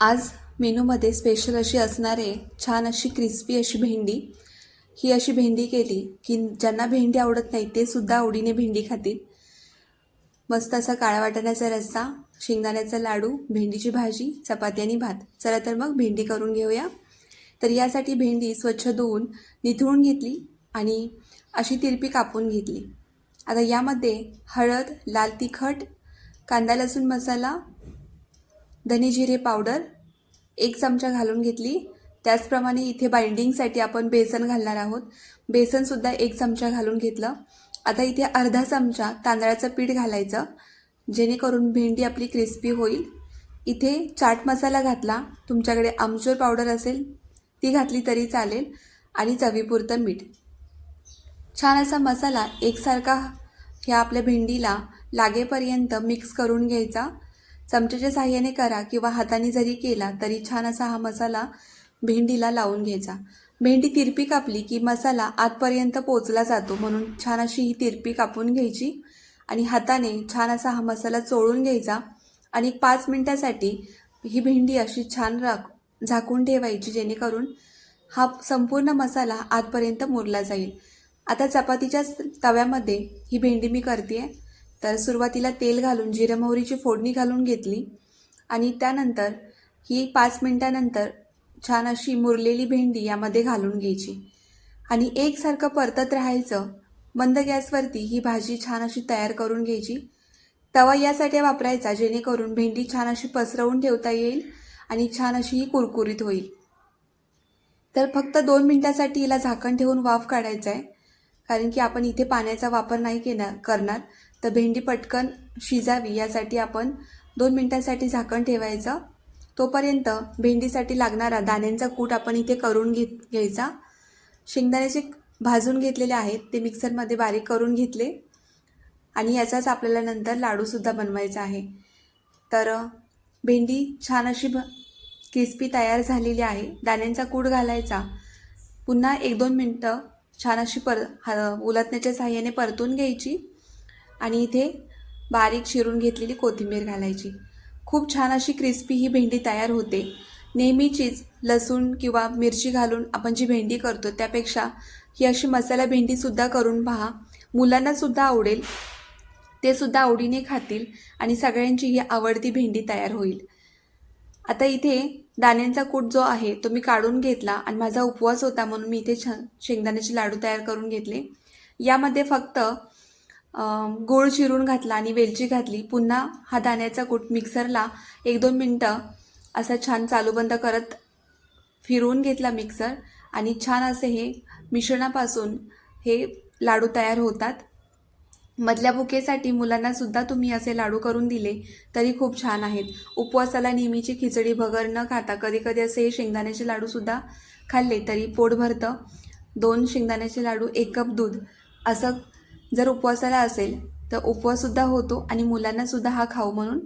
आज मेनूमध्ये स्पेशल अशी असणारे छान अशी क्रिस्पी अशी भेंडी. ही अशी भेंडी केली की ज्यांना भेंडी आवडत नाही ते सुद्धा आवडीने भेंडी खातील. मस्त असा काळ्या वाटाण्याचा रस्सा शेंगदाण्याचा लाडू भेंडीची भाजी चपाती आणि भात. चला तर मग भेंडी करून घेऊया. तर यासाठी भेंडी स्वच्छ धुवून निथळून घेतली आणि अशी तिरपी कापून घेतली. आता यामध्ये हळद लाल तिखट कांदा लसूण मसाला धने जिरे पावडर एक चमचा घालून घेतली. त्याचप्रमाणे इथे बाइंडिंगसाठी आपण बेसन घालणार आहोत. बेसनसुद्धा एक चमचा घालून घेतलं. आता इथे अर्धा चमचा तांदळाचं पीठ घालायचं जेणेकरून भेंडी आपली क्रिस्पी होईल. इथे चाट मसाला घातला. तुमच्याकडे आमचूर पावडर असेल ती घातली तरी चालेल. आणि चवीपुरतं मीठ. छान असा मसाला एकसारखा ह्या आपल्या भेंडीला लागेपर्यंत मिक्स करून घ्यायचा. चमच्याच्या साह्याने करा किंवा हाताने जरी केला तरी छान असा हा मसाला भेंडीला लावून घ्यायचा. भेंडी तिरपी कापली की मसाला आतपर्यंत पोचला जातो म्हणून छान अशी ही तिरपी कापून घ्यायची आणि हाताने छान असा हा मसाला चोळून घ्यायचा आणि पाच मिनटासाठी ही भेंडी अशी छान राख झाकून ठेवायची जेणेकरून हा संपूर्ण मसाला आतपर्यंत मुरला जाईल. आता चपातीच्या तव्यामध्ये ही भेंडी मी करते आहे तर सुरुवातीला तेल घालून जिरं मोहरीची फोडणी घालून घेतली आणि त्यानंतर ही पाच मिनटानंतर छान अशी मुरलेली भेंडी यामध्ये घालून घ्यायची. आणि एकसारखं परतत राहायचं मंद गॅसवरती ही भाजी छान अशी तयार करून घ्यायची. तवा यासाठी वापरायचा जेणेकरून भेंडी छान अशी पसरवून ठेवता येईल आणि छान अशी ही कुरकुरीत होईल. तर फक्त दोन मिनटासाठी हिला झाकण ठेवून वाफ काढायचं आहे कारण की आपण इथे पाण्याचा वापर नाही केणार करणार. तर भेंडी पटकन शिजावी यासाठी आपण दोन मिनटांसाठी झाकण ठेवायचं. तोपर्यंत भेंडीसाठी लागणारा दाण्यांचा कूट आपण इथे करून घेत घ्यायचा. शेंगदाणे जे भाजून घेतलेले आहेत ते मिक्सरमध्ये बारीक करून घेतले. आणि याचाच आपल्याला नंतर लाडूसुद्धा बनवायचा आहे. तर भेंडी छान अशी भ क्रिस्पी तयार झालेली आहे. दाण्यांचा कूट घालायचा. पुन्हा एक दोन मिनटं छान अशी पर ह उलटण्याच्या साह्याने परतून घ्यायची. आणि इथे बारीक शिरून घेतलेली कोथिंबीर घालायची. खूप छान अशी क्रिस्पी ही भेंडी तयार होते. नेहमीचीच लसूण किंवा मिरची घालून आपण जी भेंडी करतो त्यापेक्षा ही अशी मसाला भेंडीसुद्धा करून पहा. मुलांनासुद्धा आवडेल. ते सुद्धा आवडीने खातील आणि सगळ्यांची ही आवडती भेंडी तयार होईल. आता इथे दाण्यांचा कूट जो आहे तो मी काढून घेतला आणि माझा उपवास होता म्हणून मी इथे छान शेंगदाण्याचे लाडू तयार करून घेतले. यामध्ये फक्त गोळ चिरून घातला आणि वेलची घातली पुन्हा हा दाण्याचा कूट मिक्सरला एक दोन मिनटं असा छान चालू बंद करत फिरवून घेतला मिक्सर आणि छान असे हे मिश्रणापासून हे लाडू तयार होतात. मधल्या बुकेसाठी मुलांनासुद्धा तुम्ही असे लाडू करून दिले तरी खूप छान आहेत. उपवासाला नेहमीची खिचडी भगर न खाता कधीकधी असे हे शेंगदाण्याचे लाडूसुद्धा खाल्ले तरी पोट भरतं. दोन शेंगदाण्याचे लाडू एक कप दूध असं जर उपवासाला असेल तर उपवाससुद्धा होतो आणि मुलांनासुद्धा हा खाऊ म्हणून